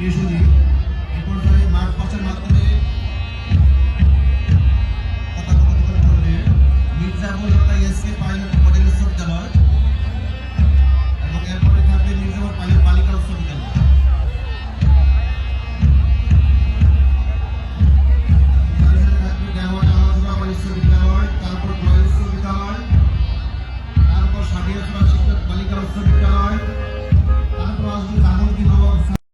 Yüzüncü